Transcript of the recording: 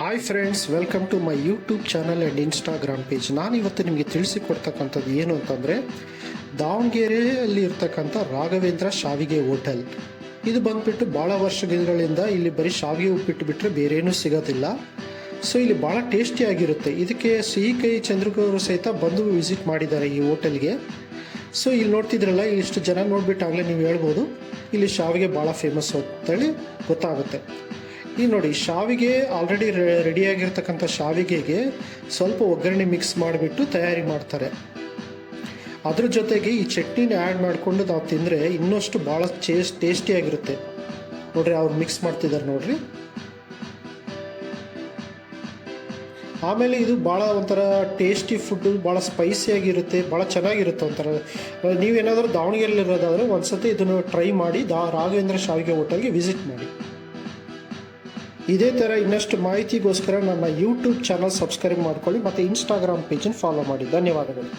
Hi friends welcome to my YouTube channel and Instagram page ನಾನು ಇವತ್ತು ನಿಮಗೆ ತಿಳಿಸಿಕೊಡ್ತಕ್ಕಂಥದ್ದು ಏನು ಅಂತಂದರೆ, ದಾವಣಗೆರೆಯಲ್ಲಿ ಇರ್ತಕ್ಕಂಥ ರಾಘವೇಂದ್ರ ಶಾವಿಗೆ ಹೋಟೆಲ್. ಇದು ಬಂದುಬಿಟ್ಟು ಭಾಳ ವರ್ಷಗಳಿಂದ ಇಲ್ಲಿ ಬರೀ ಶಾವಿಗೆ ಉಪ್ಪಿಟ್ಟು ಬಿಟ್ಟರೆ ಬೇರೇನೂ ಸಿಗೋದಿಲ್ಲ. ಸೊ ಇಲ್ಲಿ ಭಾಳ ಟೇಸ್ಟಿಯಾಗಿರುತ್ತೆ ಇದಕ್ಕೆ ಸಿಹಿ ಕೈ ಚಂದ್ರಗೌರು ಸಹಿತ ಬಂದು ವಿಸಿಟ್ ಮಾಡಿದ್ದಾರೆ ಈ ಹೋಟೆಲ್ಗೆ. ಸೊ ಇಲ್ಲಿ ನೋಡ್ತಿದ್ರಲ್ಲ ಇಷ್ಟು ಜನ ನೋಡ್ಬಿಟ್ಟು ಆಗಲೇ ನೀವು ಹೇಳ್ಬೋದು, ಇಲ್ಲಿ ಶಾವಿಗೆ ಭಾಳ ಫೇಮಸ್ ಅಂತೇಳಿ ಗೊತ್ತಾಗುತ್ತೆ. ಈ ನೋಡಿ, ಶಾವಿಗೆ ಆಲ್ರೆಡಿ ರೆಡಿಯಾಗಿರ್ತಕ್ಕಂಥ ಶಾವಿಗೆಗೆ ಸ್ವಲ್ಪ ಒಗ್ಗರಣೆ ಮಿಕ್ಸ್ ಮಾಡಿಬಿಟ್ಟು ತಯಾರಿ ಮಾಡ್ತಾರೆ. ಅದ್ರ ಜೊತೆಗೆ ಈ ಚಟ್ನಿನ ಆ್ಯಡ್ ಮಾಡಿಕೊಂಡು ನಾವು ತಿಂದರೆ ಇನ್ನಷ್ಟು ಭಾಳ ಚೇಸ್ ಟೇಸ್ಟಿಯಾಗಿರುತ್ತೆ ನೋಡ್ರಿ ಅವ್ರು ಮಿಕ್ಸ್ ಮಾಡ್ತಿದ್ದಾರೆ ನೋಡ್ರಿ. ಆಮೇಲೆ ಇದು ಭಾಳ ಒಂಥರ ಟೇಸ್ಟಿ ಫುಡ್ಡು ಭಾಳ ಸ್ಪೈಸಿಯಾಗಿರುತ್ತೆ ಭಾಳ ಚೆನ್ನಾಗಿರುತ್ತೆ ಒಂಥರ. ನೀವೇನಾದರೂ ದಾವಣಗೆರೆಯಲ್ಲಿರೋದಾದರೆ ಒಂದ್ಸತಿ ಇದನ್ನು ಟ್ರೈ ಮಾಡಿ ದಾ, ರಾಘವೇಂದ್ರ ಶಾವಿಗೆ ಹೋಟೆಲ್ಗೆ ವಿಸಿಟ್ ಮಾಡಿ. ಇದೇ ಥರ ಇನ್ನಷ್ಟು ಮಾಹಿತಿಗೋಸ್ಕರ ನನ್ನ ಯೂಟ್ಯೂಬ್ ಚಾನಲ್ ಸಬ್ಸ್ಕ್ರೈಬ್ ಮಾಡ್ಕೊಳ್ಳಿ ಮತ್ತು ಇನ್ಸ್ಟಾಗ್ರಾಮ್ ಪೇಜನ್ನು ಫಾಲೋ ಮಾಡಿ. ಧನ್ಯವಾದಗಳು.